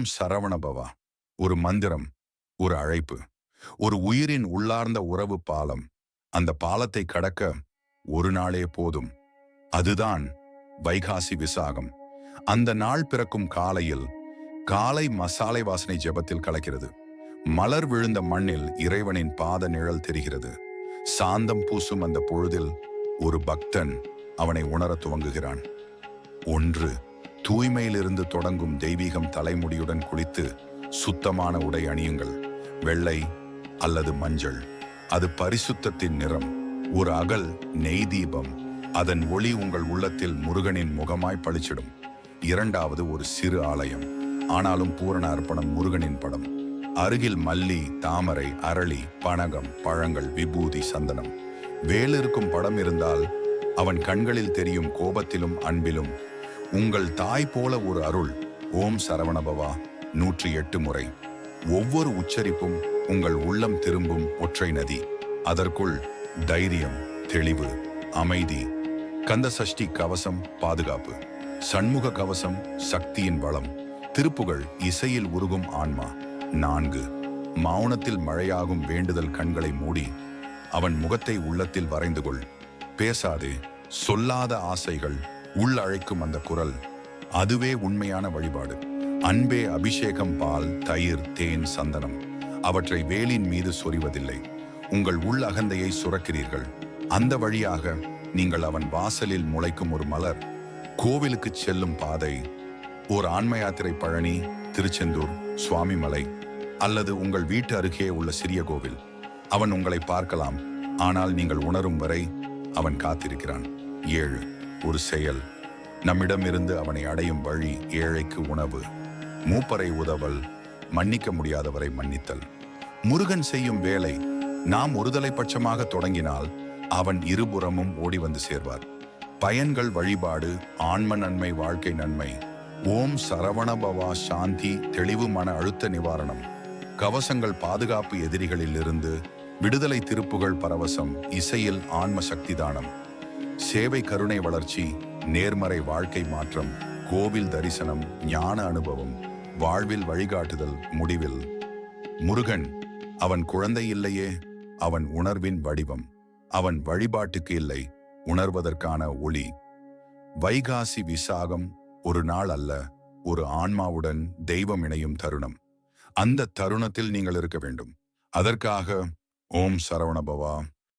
ஓம் சரவணபவா ஒரு மந்திரம் ஒரு அழைப்பு ஒரு உயிரின் உள்ளார்ந்த உறவு பாலம். அந்த பாலத்தை கடக்க ஒரு நாளே போதும். அதுதான் வைகாசி விசாகம். அந்த நாள் பிறக்கும் காலையில் காலை மசாலை வாசனை ஜெபத்தில் கலக்கிறது. மலர் விழுந்த மண்ணில் இறைவனின் பாத நிழல் தெரிகிறது. சாந்தம் பூசும் அந்த பொழுதில் ஒரு பக்தன் அவனை உணரத் துவங்குகிறான். ஒன்று தூய்மையிலிருந்து தொடங்கும் தெய்வீகம் தலைமுடியுடன் குளித்து சுத்தமான உடை அணியுங்கள். வெள்ளை அல்லது மஞ்சள். அது பரிசுத்தத்தின் நிறம். ஒரு அகல் நெய் தீபம். அதன் ஒளி உங்கள் உள்ளத்தில் முருகனின் முகமாய் பளிச்சிடும். இரண்டாவது ஒரு சிறு ஆலயம். ஆனாலும் பூரண அர்ப்பணம் முருகனின் படம். அருகில் மல்லி தாமரை அரளி பனகம் பழங்கள் விபூதி சந்தனம். வேலிருக்கும் படம் இருந்தால் அவன் கண்களில் தெரியும் கோபத்திலும் அன்பிலும் உங்கள் தாய் போல ஒரு அருள். ஓம் சரவணபவா. நூற்றி எட்டு முறை. ஒவ்வொரு உச்சரிப்பும் உங்கள் உள்ளம் திரும்பும் ஒற்றை நதி. அதற்குள் தைரியம் தெளிவு அமைதி கந்த சஷ்டி கவசம் பாதுகாப்பு. சண்முக கவசம் சக்தியின் வளம். திருப்புகள் இசையில் உருகும் ஆன்மா. நான்கு. மௌனத்தில் மழையாகும் வேண்டுதல் கண்களை மூடி அவன் முகத்தை உள்ளத்தில் வரைந்து கொள். பேசாதே. சொல்லாத ஆசைகள் உள் அழைக்கும் அந்த குரல். அதுவே உண்மையான வழிபாடு. அன்பே அபிஷேகம் பால் தயிர் தேன் சந்தனம். அவற்றை வேலின் மீது சொறிவதில்லை உங்கள் உள் அகந்தையை சுரக்கிறீர்கள். அந்த வழியாக நீங்கள் அவன் வாசலில் முளைக்கும் ஒரு மலர் கோவிலுக்கு செல்லும் பாதை ஓர் ஆன்ம யாத்திரை பழனி திருச்செந்தூர் சுவாமிமலை அல்லது உங்கள் வீட்டு அருகே உள்ள சிறிய கோவில். அவன் உங்களை பார்க்கலாம். ஆனால் நீங்கள் உணரும் வரை அவன் காத்திருக்கிறான். ஏழு. ஒரு செயல். நம்மிடமிருந்து அவனை அடையும் வழி ஏழைக்கு உணவு. மூப்பரை உதவல் மன்னிக்க முடியாதவரை மன்னித்தல். முருகன் செய்யும் வேலை நாம் ஒருதலை பட்சமாக தொடங்கினால் அவன் இருபுறமும் ஓடி வந்து சேர்வார். பயன்கள் வழிபாடு ஆன்ம நன்மை வாழ்க்கை நன்மை. ஓம் சரவணபவா சாந்தி தெளிவு மன அழுத்த நிவாரணம். கவசங்கள் பாதுகாப்பு எதிரிகளில் இருந்து விடுதலை திருப்புகள் பரவசம் இசையில் ஆன்ம சக்தி தானம். சேவை கருணை வளர்ச்சி நேர்மறை வாழ்க்கை மாற்றம் கோவில் தரிசனம் ஞான அனுபவம் வாழ்வில் வழிகாட்டுதல் முடிவில். முருகன் அவன் குழந்தை இல்லையே அவன் உணர்வின் வடிவம் அவன் வழிபாட்டுக்கு இல்லை உணர்வதற்கான ஒளி. வைகாசி விசாகம் ஒரு நாள் அல்ல ஒரு ஆன்மாவுடன் தெய்வம் இணையும் தருணம். அந்த தருணத்தில் நீங்கள் இருக்க வேண்டும். அதற்காக ஓம் சரவணபவா.